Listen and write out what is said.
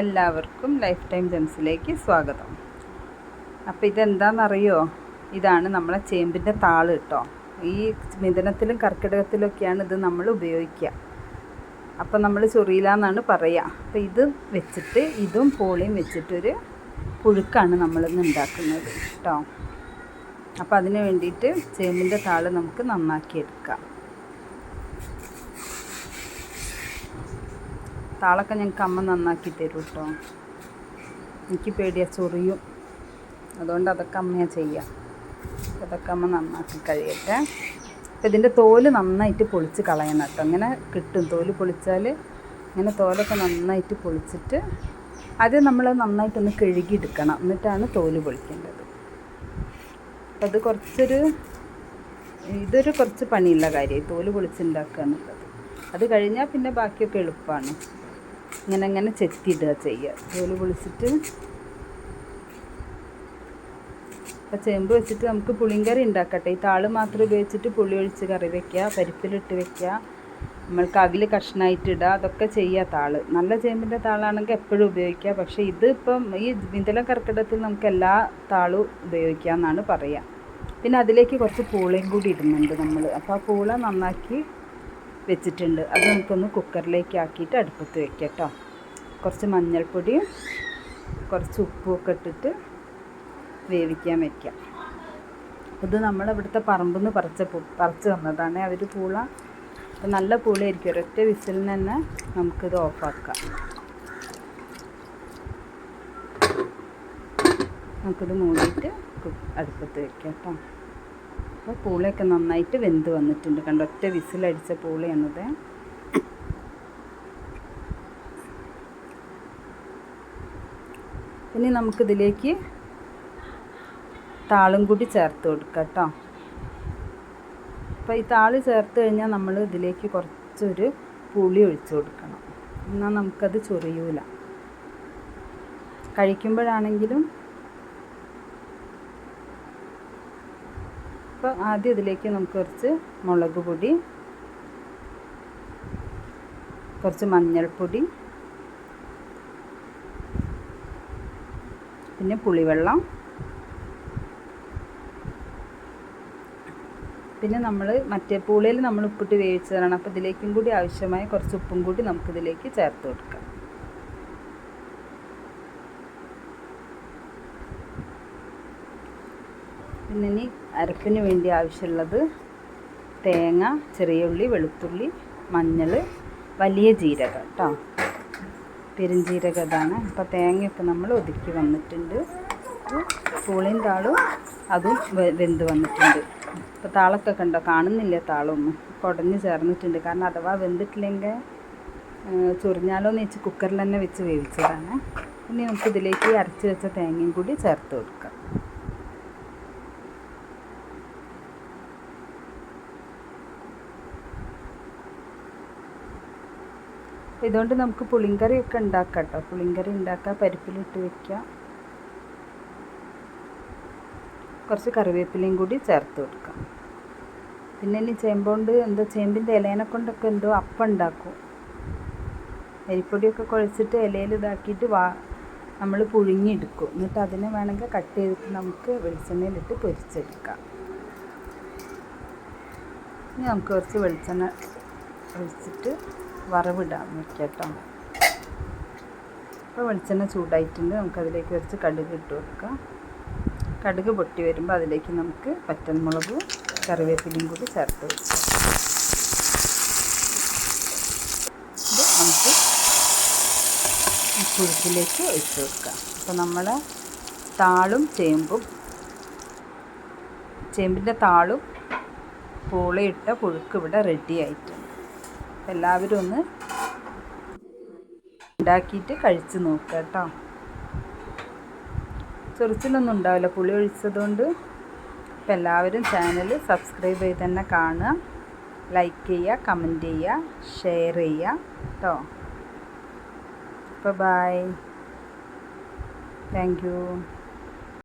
എല്ലാവർക്കും life time ജെംസിലേക്ക് സ്വാഗതം. അപ്പോൾ ഇതെന്താണെന്നറിയോ ഇതാണ് നമ്മളെ ചേമ്പിന്റെ താൾ കേട്ടോ. ഈ മിഥുനത്തിലും കർക്കിടകത്തിലൊക്കെയാണ് ഇത് നമ്മൾ ഉപയോഗിക്കുക. അപ്പോൾ നമ്മൾ ചൊറിയില എന്നാണ് പറയുക അപ്പോൾ ഇത് വെച്ചിട്ട് ഇതും പോളിയും വെച്ചിട്ടൊരു പുഴുക്കാണ് നമ്മളിന്ന് ഉണ്ടാക്കുന്നത് കേട്ടോ. അപ്പോൾ അതിന് വേണ്ടിയിട്ട് ചേമ്പിന്റെ താൾ നമുക്ക് നന്നാക്കി എടുക്കാം താളൊക്കെ ഞങ്ങൾക്ക് അമ്മ നന്നാക്കി തരും കേട്ടോ എനിക്ക് പേടിയാ ചൊറിയും. അതുകൊണ്ട് അതൊക്കെ അമ്മയാ ചെയ്യുക അതൊക്കെ അമ്മ നന്നാക്കി കഴിയട്ടെ. അപ്പോൾ ഇതിന്റെ തോൽ നന്നായിട്ട് പൊളിച്ച് കളയണം കേട്ടോ. അങ്ങനെ കിട്ടും. തോൽ പൊളിച്ചാൽ ഇങ്ങനെ തോലൊക്കെ നന്നായിട്ട് പൊളിച്ചിട്ട് അത് നമ്മൾ നന്നായിട്ടൊന്ന് കഴുകിയെടുക്കണം. എന്നിട്ടാണ് തോൽ പൊളിക്കേണ്ടത്. അപ്പം അത് കുറച്ചൊരു ഇതൊരു കുറച്ച് പണിയുള്ള കാര്യം തോൽ പൊളിച്ചുണ്ടാക്കുക എന്നുള്ളത്. അത് കഴിഞ്ഞാൽ പിന്നെ ബാക്കിയൊക്കെ എളുപ്പമാണ് ഇങ്ങനെ ഇങ്ങനെ ചെത്തിയിടുക ചെയ്യുക. തോൽ പൊളിച്ചിട്ട് അപ്പോൾ ചേമ്പ് വെച്ചിട്ട് നമുക്ക് പുളിങ്കറി ഉണ്ടാക്കട്ടെ. ഈ താൾ മാത്രം ഉപയോഗിച്ചിട്ട് പുളി ഒഴിച്ച് കറി വെക്കുക പരിപ്പിലിട്ട് വെക്കുക. നമ്മൾക്ക് അവിൽ കഷ്ണമായിട്ട് ഇടുക അതൊക്കെ ചെയ്യുക താൾ. നല്ല ചേമ്പിന്റെ താളാണെങ്കിൽ എപ്പോഴും ഉപയോഗിക്കുക. പക്ഷേ ഇത് ഇപ്പം ഈ വിന്തല കർക്കിടത്തിൽ നമുക്ക് എല്ലാ താളും ഉപയോഗിക്കാമെന്നാണ് പറയുക. പിന്നെ അതിലേക്ക് കുറച്ച് പൂളയും കൂടി ഇടുന്നുണ്ട് നമ്മൾ. അപ്പോൾ ആ പൂള നന്നാക്കി വെച്ചിട്ടുണ്ട്. അത് നമുക്കൊന്ന് കുക്കറിലേക്ക് ആക്കിയിട്ട് അടുപ്പത്ത് വെക്കാം കേട്ടോ കുറച്ച് മഞ്ഞൾപ്പൊടിയും കുറച്ച് ഉപ്പുമൊക്കെ ഇട്ടിട്ട് വേവിക്കാൻ വയ്ക്കാം ഇത് നമ്മൾ ഇവിടുത്തെ പറമ്പിൽ നിന്ന് പറിച്ച പറിച്ച് തന്നതാണ്. അവർ പൂള അപ്പം നല്ല പൂളയായിരിക്കും. ഒരൊറ്റ വിസിലിന് തന്നെ നമുക്കിത് ഓഫാക്കാം. നമുക്കിത് മൂടിയിട്ട് അടുപ്പത്ത് വെക്കാം കേട്ടോ അപ്പോൾ പൂളയൊക്കെ നന്നായിട്ട് വെന്ത് വന്നിട്ടുണ്ട്. കണ്ടോ ഒറ്റ വിസിലടിച്ച പൂളയാണത്. ഇനി നമുക്കിതിലേക്ക് താളും കൂടി ചേർത്ത് കൊടുക്കാം കേട്ടോ. അപ്പോൾ ഈ താൾ ചേർത്ത് കഴിഞ്ഞാൽ നമ്മൾ ഇതിലേക്ക് കുറച്ചൊരു പുളി ഒഴിച്ചു കൊടുക്കണം. എന്നാൽ നമുക്കത് ചൊറിയൂല. കഴിക്കുമ്പോഴാണെങ്കിലും അപ്പോൾ ആദ്യം ഇതിലേക്ക് നമുക്ക് കുറച്ച് മുളക് പൊടി കുറച്ച് മഞ്ഞൾപ്പൊടി പിന്നെ പുളിവെള്ളം പിന്നെ നമ്മൾ മറ്റേ പൂളയിൽ നമ്മൾ ഉപ്പിട്ട് വേവിച്ചതാണ്. അപ്പോൾ ഇതിലേക്കും കൂടി ആവശ്യമായ കുറച്ച് ഉപ്പും കൂടി നമുക്കിതിലേക്ക് ചേർത്ത് കൊടുക്കാം. ഇനി അരപ്പിന് വേണ്ടി ആവശ്യമുള്ളത് തേങ്ങ ചെറിയ ഉള്ളി വെളുത്തുള്ളി മഞ്ഞൾ വലിയ ജീരകം കേട്ടോ പെരുംജീരകം ഇതാണ് അപ്പോൾ തേങ്ങയൊക്കെ നമ്മൾ ഒതുക്കി വന്നിട്ടുണ്ട്. പൂളിയും താളും അതും വെന്ത് വന്നിട്ടുണ്ട്. ഇപ്പോൾ താളൊക്കെ കണ്ടോ? കാണുന്നില്ല താളൊന്നും? കുടഞ്ഞ് ചേർന്നിട്ടുണ്ട്. കാരണം അഥവാ വെന്തിട്ടില്ലെങ്കിൽ ചൊറിഞ്ഞാലോ എന്ന് വെച്ച് കുക്കറിൽ തന്നെ വെച്ച് വേവിച്ചതാണ്. ഇനി നമുക്ക് ഇതിലേക്ക് അരച്ച് വെച്ച തേങ്ങയും കൂടി ചേർത്ത് കൊടുക്കാം. ഇതുകൊണ്ട് നമുക്ക് പുളിങ്കറിയൊക്കെ ഉണ്ടാക്കാം കേട്ടോ പുളിങ്കറി ഉണ്ടാക്കാം പരിപ്പിലിട്ട് വെക്കാം കുറച്ച് കറിവേപ്പിലയും കൂടി ചേർത്ത് കൊടുക്കാം പിന്നെ ഇനി ചേമ്പോണ്ട് എന്തോ ചേമ്പിന്റെ ഇലേനെ കൊണ്ടൊക്കെ എന്തോ അപ്പം ഉണ്ടാക്കും. അരിപ്പൊടിയൊക്കെ കുഴച്ചിട്ട് ഇലയിൽ ഇതാക്കിയിട്ട് വാ നമ്മൾ പുഴുങ്ങിയെടുക്കും. എന്നിട്ട് അതിനെ വേണമെങ്കിൽ കട്ട് ചെയ്തിട്ട് നമുക്ക് വെളിച്ചെണ്ണയിലിട്ട് പൊരിച്ചെടുക്കാം. ഇനി നമുക്ക് കുറച്ച് വെളിച്ചെണ്ണ ഒഴിച്ചിട്ട് വറവിടാൻ വയ്ക്കാം കേട്ടോ അപ്പോൾ വെളിച്ചെണ്ണ ചൂടായിട്ടുണ്ട്. നമുക്കതിലേക്ക് കുറച്ച് കടുക് ഇട്ട് കൊടുക്കാം. കടുക് പൊട്ടി വരുമ്പോൾ അതിലേക്ക് നമുക്ക് പച്ചമുളകും കറിവേപ്പിലയും കൂടി ചേർത്ത് വെക്കാം. നമുക്ക് പുഴുക്കിലേക്ക് ഒഴിച്ചു കൊടുക്കാം. അപ്പോൾ നമ്മൾ താളും ചേമ്പും ചേമ്പിന്റെ താളും പൂളയിട്ട പുഴുക്ക് ഇവിടെ റെഡി ആയിട്ടുണ്ട്. എല്ലാവരും ഒന്ന് ഉണ്ടാക്കിയിട്ട് കഴിച്ച് നോക്കുക കേട്ടോ. ചൊറിച്ചിലൊന്നും ഉണ്ടാവില്ല. പുളി ഒഴിച്ചതുകൊണ്ട് അപ്പം എല്ലാവരും ചാനൽ സബ്സ്ക്രൈബ് ചെയ്ത് തന്നെ കാണുക. ലൈക്ക് ചെയ്യുക കമന്റ് ചെയ്യുക ഷെയർ ചെയ്യുക കേട്ടോ. അപ്പോൾ ബായ് താങ്ക് യു